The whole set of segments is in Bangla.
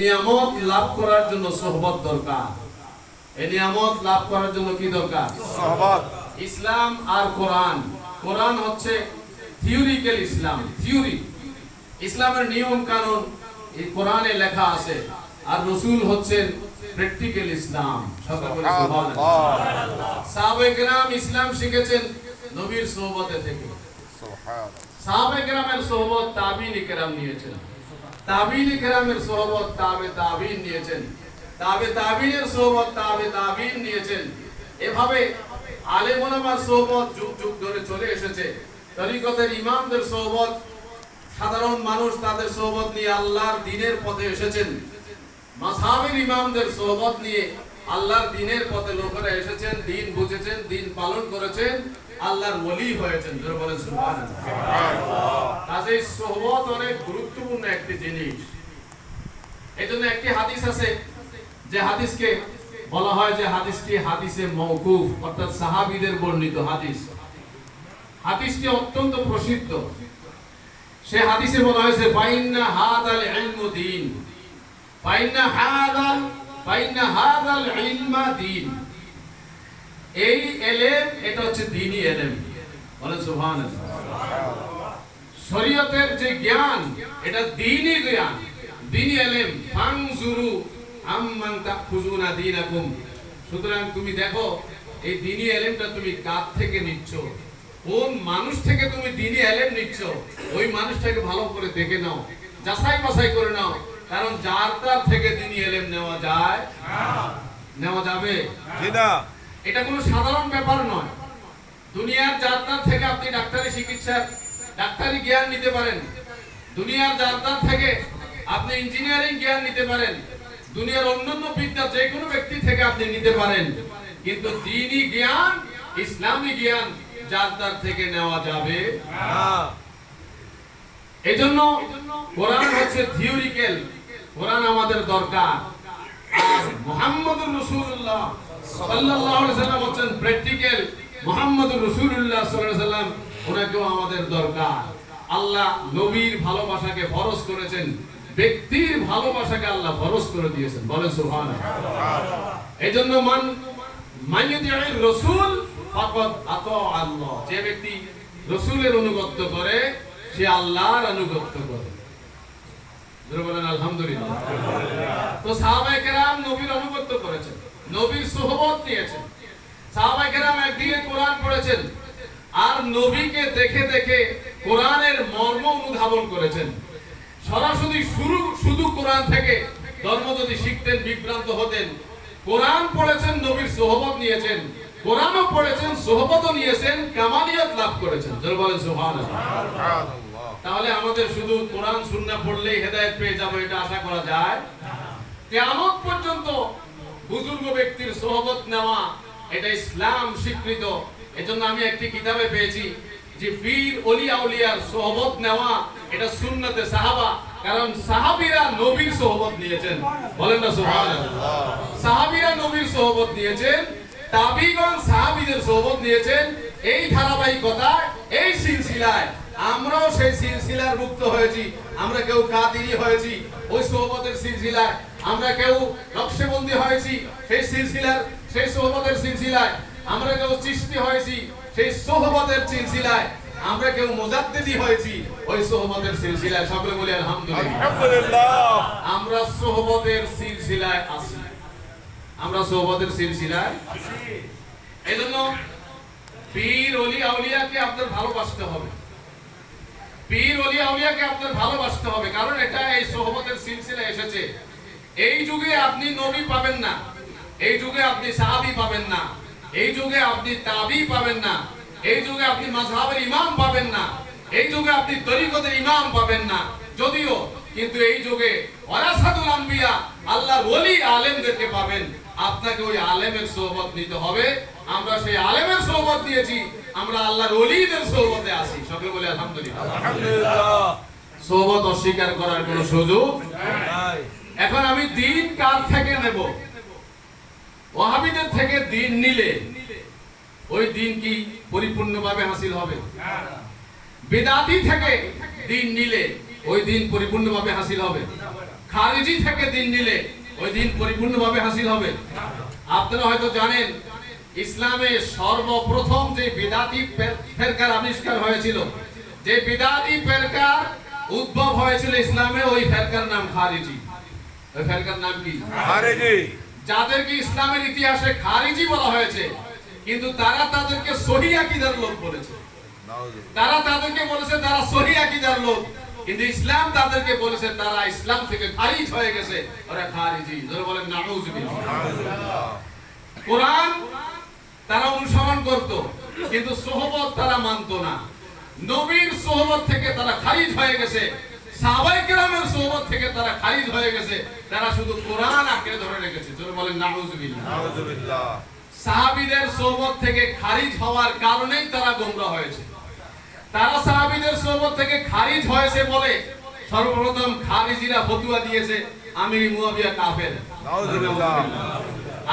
নিয়ামত লাভ করার জন্য সোহবত দরকার। এই নিয়ামত লাভ করার জন্য কি দরকার? সহবত। ইসলাম আর কোরআন। কোরআন হচ্ছে থিওরিক্যাল ইসলাম থিওরি ইসলামের নিয়ম কানুন এই কোরআনে লেখা আছে আর রসুল হচ্ছেন প্র্যাকটিক্যাল ইসলাম। সকলে বলে সুবহানাল্লাহ। সাহাবায়ে কেরাম ইসলাম শিখেছেন নবীর সোহবতে থেকে। সুবহান সাহাবে সোহবত তাবিন কেরাম নিয়েছেন। তাবিন কেরামের সোহবত তাবে তাবিন নিয়েছেন। তাবে তাবিনের সোহবত তাবে তাবিন নিয়েছেন। এভাবে আলেম ওলামার সোহবত যুগ যুগ ধরে চলে এসেছে। তরিকতের ইমামদের সোহবত, সাধারণ মানুষ তাদের সোহবত নিয়ে আল্লাহর দিনের পথে এসেছেন। মাসাবের ইমামদের সোহবত নিয়ে আল্লাহর দিনের পথে লোকেরা এসেছেন, দিন বুঝেছেন, দিন পালন করেছেন, আল্লাহর ওলি হয়েছেন কাজেই সোহবত অনেক গুরুত্বপূর্ণ একটি জিনিস। এই জন্য একটি হাদিস আছে, যে হাদিসকে বলা হয় যে হাদিসটি হাদিসে মওকুফ, অর্থাৎ সাহাবীদের বর্ণিত হাদিস। হাদিসটি অত্যন্ত প্রসিদ্ধ। সে হাদিসে বলা হয়েছে, ফাইন্না হাদাল ইলমু দীন। ফাইন্না হাদাল এই এলেম, এটা হচ্ছে এলেম। শরীয়তের যে জ্ঞান, এটা জ্ঞান। এলেম। ফাংজুরু আম্মান সুতরাং তুমি দেখো, এই দ্বীনি এলেমটা তুমি কার থেকে নিচ্ছ? কোন মানুষ থেকে তুমি দিনই এলেম নিচ্ছ? ওই মানুষটাকে ভালো করে দেখে নাও। যাচাই বাছাই করে নাও। কারণ যার তার থেকে দ্বীনি এলেম নেওয়া যায়। নেওয়া যাবে। এটা কোনো সাধারণ ব্যাপার নয়। দুনিয়ার যাত্রার থেকে আপনি ডাক্তারি চিকিৎসার ডাক্তারি জ্ঞান নিতে পারেন। দুনিয়ার যাত্রার থেকে আপনি ইঞ্জিনিয়ারিং জ্ঞান নিতে পারেন। দুনিয়ার অন্যান্য বিদ্যা যে কোনো ব্যক্তি থেকে আপনি নিতে পারেন। কিন্তু দিনই জ্ঞান ইসলামী জ্ঞান যাত্রার থেকে নেওয়া যাবে। না এই জন্য কোরআন হচ্ছে থিওরিক্যাল কোরআন আমাদের দরকার। মুহাম্মদুর রাসূলুল্লাহ সাল্লাল্লাহু আলাইহি সাল্লাম হচ্ছেন প্র্যাকটিক্যাল মুহাম্মদুর রাসূলুল্লাহ সাল্লাল্লাহু আমাদের দরকার। আল্লাহ নবীর ভালোবাসাকে ফরজ করেছেন। ব্যক্তির ভালোবাসাকে আল্লাহ ফরজ করে দিয়েছেন। বলেন সুবহানাল্লাহ। এই জন্য মান মাইয়ুতির রাসূল ফাকাদ আতা আল্লাহ। যে ব্যক্তি রাসূলের অনুগত্য করে, সে আল্লাহর আনুগত্য করে। সরাসরি শুধু কোরআন থেকে ধর্ম যদি শিখতেন, বিভ্রান্ত হতেন, কোরআন পড়েছেন, নবীর সোহবত নিয়েছেন, কোরআনও পড়েছেন, সোহবতও নিয়েছেন, কামালিয়াত লাভ করেছেন। বলেন সুবহানাল্লাহ। তাহলে আমাদের শুধু কোরআন সুন্নাহ পড়লেই হেদায়েত পেয়ে যাব এটা আশা করা যায়? কিয়ামত পর্যন্ত বুজুর্গ ব্যক্তির সোহবত নেওয়া এটা ইসলাম স্বীকৃত। এজন্য আমি একটি কিতাবে পেয়েছি যে পীর ওলি আউলিয়ার সোহবত নেওয়া এটা সুন্নতে সাহাবা কারণ সাহাবীরা নবীর সোহবত নিয়েছেন। বলেন না সুবহানাল্লাহ। সাহাবীরা নবীর সোহবত নিয়েছেন তাবিগণ সাহাবিদের সোহবত নিয়েছেন এই ধারাবাহিকতায় এই সিলসিলায় আমরাও সেই সিলসিলার মুক্ত হয়েছি। আমরা কেউ কাদিরি হয়েছি ওই সোহবতের সিলসিলায়। আমরা কেউ নকশেবন্দি হয়েছি সেই সিলসিলার সেই সোহবতের সিলসিলায়। আমরা কেউ চিস্তি হয়েছি সেই সোহবতের সিলসিলায়। আমরা কেউ মুজাদ্দিদি হয়েছি ওই সোহবতের সিলসিলায়। সকলে বলি আলহামদুলিল্লাহ। আমরা সোহবতের সিলসিলায় আছি আমরা সোহবতের সিলসিলায় এই জন্য পীর অলি আউলিয়াকে আপনার ভালোবাসতে হবে। পীর আপনার ভালোবাসতে হবে, কারণ এটা এই সোহবতের সিলসিলায় এসেছে। এই যুগে আপনি নবী পাবেন না, এই যুগে আপনি সাহাবী পাবেন না, এই যুগে আপনি তাবি পাবেন না, এই যুগে আপনি মাযহাবের ইমাম পাবেন না, এই যুগে আপনি তরিকতের ইমাম পাবেন না। যদিও, কিন্তু এই যুগে ওয়ারাসাতুল আম্বিয়া আল্লাহর ওলি আলেমদেরকে পাবেন। আপনাকে ওই আলেমের সোহবত নিতে হবে। আমরা সেই আলেমের সোহবত দিয়েছি। আমরা আল্লাহর ওলিদের সোহবতে আছি। সকলে বলে আলহামদুলিল্লাহ। আলহামদুলিল্লাহ। সোহবত অস্বীকার করার কোনো সুযোগ নাই। এখন আমি দিন কার থেকে নেব? ওয়াহাবিদের থেকে দিন নিলে ওই দিন কি পরিপূর্ণভাবে হাসিল হবে? বেদাতি থেকে দিন নিলে ওই দিন পরিপূর্ণভাবে হাসিল হবে। খারিজি থেকে দিন নিলে ওই দিন পরিপূর্ণভাবে হাসিল হবে। আপনারা হয়তো জানেন ইসলামে সর্বপ্রথম যে বিদাতি ফেরকার আবিষ্কার হয়েছিল যে বিদাতি ফেরকার উদ্ভব হয়েছিল ইসলামে ওই ফেরকার নাম খারিজি। ওই ফেরকার নাম কি? আরে জি যাদেরকে ইসলামের ইতিহাসে খারিজি বলা হয়েছে কিন্তু তারা তাদেরকে সহি আকীদার লোক বলেছে। তারা তাদেরকে বলেছে তারা সহি আকীদার লোক কিন্তু ইসলাম তাদেরকে বলেছে তারা ইসলাম থেকে খারিজ হয়ে গেছে। ওরা খারিজি। ধরে বলেন নাউজুবিল্লাহ। কোরআন তারা অনুসরণ করত কিন্তু সোহবত তারা মানত না। নবীর সোহবত থেকে তারা খারিজ হয়ে গেছে সাহাবাই কেরামের সোহবত থেকে তারা খারিজ হয়ে গেছে তারা শুধু কোরআন আঁকড়ে ধরে রেখেছে। জোরে বলেন নাউজুবিল্লাহ। সাহাবীদের সোহবত থেকে খারিজ হওয়ার কারণেই তারা গোমরা হয়েছে। তারা সাহাবীদের সোহবত থেকে খারিজ হয়েছে বলে সর্বপ্রথম খারিজিরা ফতুয়া দিয়েছে আমির মুয়াবিয়া কাফের। নাউজুবিল্লাহ।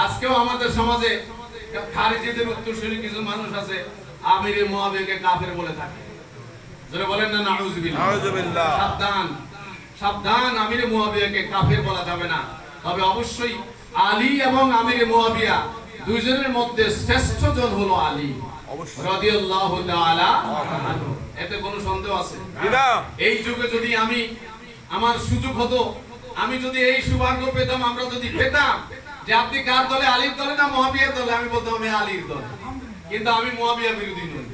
আজকেও আমাদের সমাজে খারিজিদের উত্তরসূরি কিছু মানুষ আছে আমির মুয়াবিয়াকে কাফের বলে থাকে। যারা বলেন না নাউজুবিল্লাহ নাউজুবিল্লাহ সাবধান সাবধান আমির মুয়াবিয়াকে কাফের বলা যাবে না। তবে অবশ্যই আলী এবং আমির মুয়াবিয়া দুইজনের মধ্যে শ্রেষ্ঠ জন হলো আলী। রাদিয়াল্লাহু তাআলা এতে কোনো সন্দেহ আছে? এই যুগে যদি আমি আমার সুযোগ হতো আমি যদি এই সৌভাগ্য পেতাম আমরা যদি পেতাম যে আপনি কার দলে আলীর দলে না মহাবিয়ার দলে? আমি বলতাম আমি আলীর দলে। কিন্তু আমি মহাবিয়া বিরোধী নই।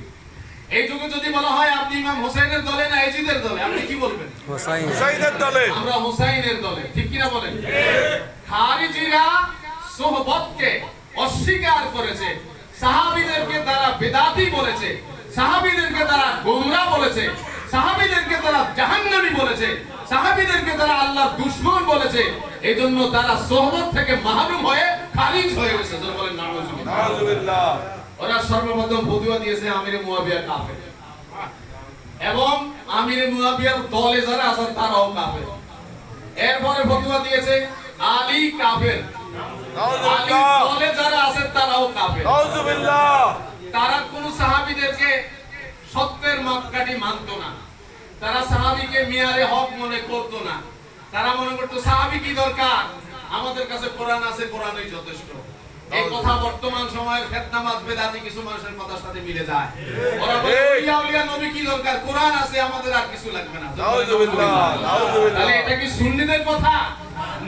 এই যুগে যদি বলা হয় আপনি ইমাম হোসেনের দলে না এজিদের দলে? আপনি কি বলবেন? হুসাইনের দলে। আমরা হুসাইনের দলে। ঠিক কিনা বলেন? খারিজিরা সোহবতকে অস্বীকার করেছে। সাহাবীদেরকে তারা বেদাতি বলেছে। সাহাবীদেরকে তারা গোমরা বলেছে। সাহাবীদেরকে তারা জাহান্নামী বলেছে। সাহাবীদেরকে তারা আল্লাহর দুশমন বলেছে। এজন্য তারা সোহবত থেকে মাহরুম হয়ে খারিজ হয়ে গেছে। যারা বলেন নাউজুবিল্লাহ। নাউজুবিল্লাহ। ওরা সর্বপ্রথম ফতুয়া দিয়েছে আমিরে মুয়াবিয়া কাফের। এবং আমিরে মুয়াবিয়ার দলে যারা আছে তারাও কাফের। এরপরে ফতুয়া দিয়েছে আলী কাফের। আলী দলে যারা আছে তারাও কাফের। নাউজুবিল্লাহ। তারা কোন সাহাবীদেরকে সত্যের মাপকাঠি মানতো না। তারা সাহাবীকে মিয়ারে হক মনে করতো না। তারা মনে করতো সাহাবী কি দরকার? আমাদের কাছে কোরআন আছে কোরআনই যথেষ্ট। এই কথা বর্তমান সময়ের ফেতনামাজ বেদাতি কিছু মানুষের কথার সাথে মিলে যায়। ওরা বলে নবী কি দরকার? কোরআন আছে আমাদের আর কিছু লাগবে না। তাহলে এটা কি সুন্নিদের কথা?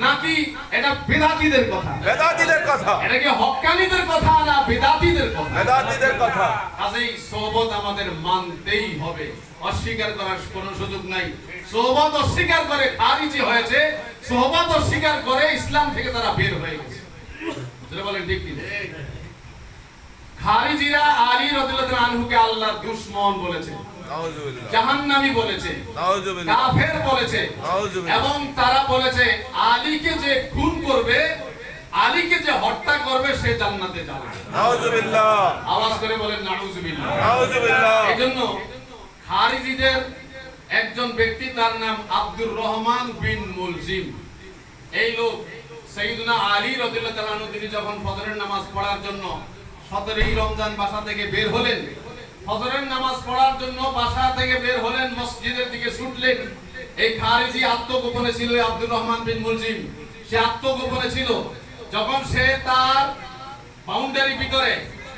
নাকি এটা বেদাতিদের কথা? বেদাতিদের কথা। এটা কি হক্কানিদের কথা বেদাতিদের কথা। বেদাতিদের কথা। কাজেই সোহবত আমাদের মানতেই হবে। অস্বীকার করার কোনো সুযোগ নাই। সোহবত অস্বীকার করে খারিজি হয়েছে। সোহবত অস্বীকার করে ইসলাম থেকে তারা বের হয়ে গেছে। যেটা বলেন ঠিক কি? খারিজিরা আলী রাদিয়াল্লাহু আনহুকে আল্লাহর দুশমন বলেছে। জাহান্নামী বলেছে। কাফের বলেছে। এবং তারা বলেছে আলীকে যে খুন করবে আলীকে যে হত্যা করবে সে জান্নাতে যাবে। নাউজুবিল্লাহ। আওয়াজ করে বলেন নাউজুবিল্লাহ। নাউজুবিল্লাহ। এই জন্য খারিজিদের একজন ব্যক্তি তার নাম আব্দুর রহমান বিন মুলজিম। এই লোক সৈয়দুনা আলী রাদিয়াল্লাহু তাআলা তিনি যখন ফজরের নামাজ পড়ার জন্য 17ই রমজান বাসা থেকে বের হলেন ফজরের নামাজ পড়ার জন্য বাসা থেকে বের হলেন মসজিদের দিকে ছুটলেন। এই খারিজি আত্মগোপনে ছিল আব্দুর রহমান বিন মুলজিম। সে আত্মগোপনে ছিল। যখন সে তার বাউন্ডারি ভিতরে,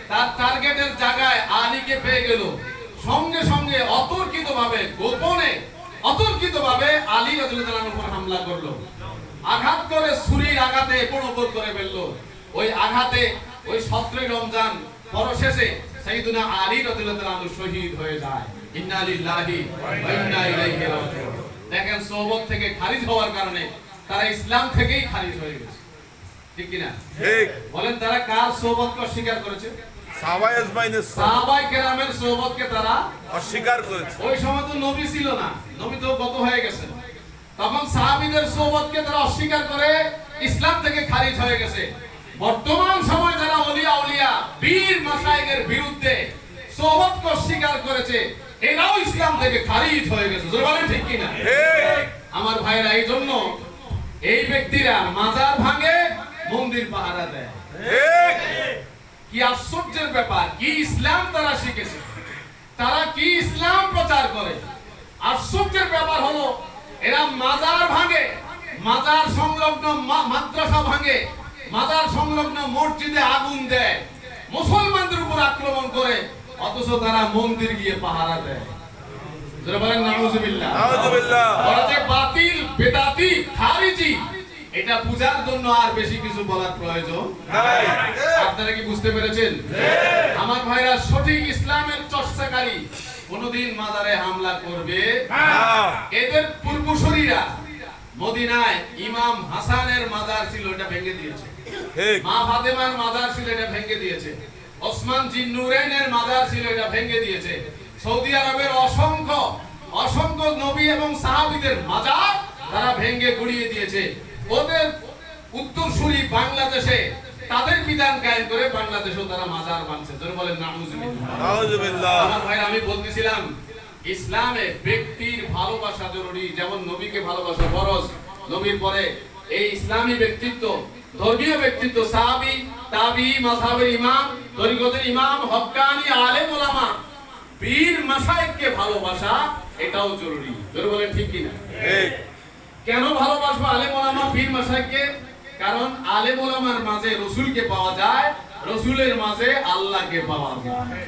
তার টার্গেটের জায়গায় আলীকে পেয়ে গেল, সঙ্গে সঙ্গে অতর্কিত ভাবে গোপনে অতর্কিত ভাবে আলী রাদিয়াল্লাহু উপর হামলা করল। আঘাত করে ছুরির আঘাতে পড়পড় করে ফেলল। ওই আঘাতে ওই সতেরোই রমজান পরশেষে সাইয়্যিদুনা আলী রাদিয়াল্লাহু আনহু শহীদ হয়ে যায়। ইন্না লিল্লাহি ওয়া ইন্না ইলাইহি রাজিউন। দেখেন সোহবত থেকে খারিজ হওয়ার কারণে তারা ইসলাম থেকেই খারিজ হয়ে গেছে। ঠিক কি না ঠিক। বলেন তারা কার অস্বীকার করেছে? আজমাইনের সাহাবাই কেরামের তারা অস্বীকার করেছে। ওই সময় তো নবী ছিল না নবী তো গত হয়ে গেছে। তখন সাহাবীদের তারা অস্বীকার করে ইসলাম থেকে খারিজ হয়ে গেছে। বর্তমান সময় যারা উলিয়া বীর বিরুদ্ধে অস্বীকার করেছে এরাও ইসলাম থেকে খারিজ হয়ে গেছে। জোরে বলেন ঠিক কিনা? আমার ভাইরা এই জন্য এই ব্যক্তিরা মাজার ভাঙে মন্দির পাহারা দেয়। কি আশ্চর্যের ব্যাপার কি ইসলাম তারা শিখেছে। তারা কি ইসলাম প্রচার করে? আশ্চর্যের ব্যাপার হলো এরা মাজার ভাঙে মাজার সংলগ্ন মাদ্রাসা ভাঙে মাজার সংলগ্ন মসজিদে আগুন দেয় মুসলমানদের উপর আক্রমণ করে অথচ তারা মন্দির গিয়ে পাহারা দেয়। বলেন নাউজুবিল্লাহ। নাউজুবিল্লাহ। ওরা যে বাতিল বেদাতি খারিজি। এটা বুঝার জন্য আর বেশি কিছু বলার প্রয়োজন নাই আপনারা কি বুঝতে পেরেছেন? আমার ভাইরা সঠিক ইসলামের চর্চাকারী কোনদিন মাজারে হামলা করবে না। এদের পূর্বসূরীরা মদিনায় ইমাম হাসানের মাজার ছিল এটা ভেঙে দিয়েছে। ঠিক। মা ফাতেমার মাজার ছিল এটা ভেঙে দিয়েছে। ওসমান জিন্নুরাইনের মাজার ছিল এটা ভেঙে দিয়েছে। সৌদি আরবের অসংখ্য অসংখ্য নবী এবং সাহাবীদের মাজার তারা ভেঙে গুড়িয়ে দিয়েছে। ওদের উত্তরসূরি বাংলাদেশে তাদের বিধান কায়েম করে বাংলাদেশেও তারা মাজার বানছে। যারা বলেন নাউজুবিল্লাহ। নাউজুবিল্লাহ। আমার ভাই আমি বলতেছিলাম ইসলামে ব্যক্তির ভালোবাসা জরুরি যেমন নবীকে ভালোবাসা ফরজ। নবীর পরে এই ইসলামী ব্যক্তিত্ব ধর্মীয় ব্যক্তিত্ব সাহাবী তাবি মাযহাবের ইমাম তরিকতের ইমাম হক্কানি আলেম ওলামা বীর মাশায়েখকে ভালোবাসা এটাও জরুরি। জোরে বলেন ঠিক কিনা? ঠিক। কেন ভালোবাসবো আলেম ওলামা পীর মাশায়েখকে কারণ আলেম ওলামার মাঝে রসুলকে পাওয়া যায়, রসুলের মাঝে আল্লাহকে পাওয়া যায়।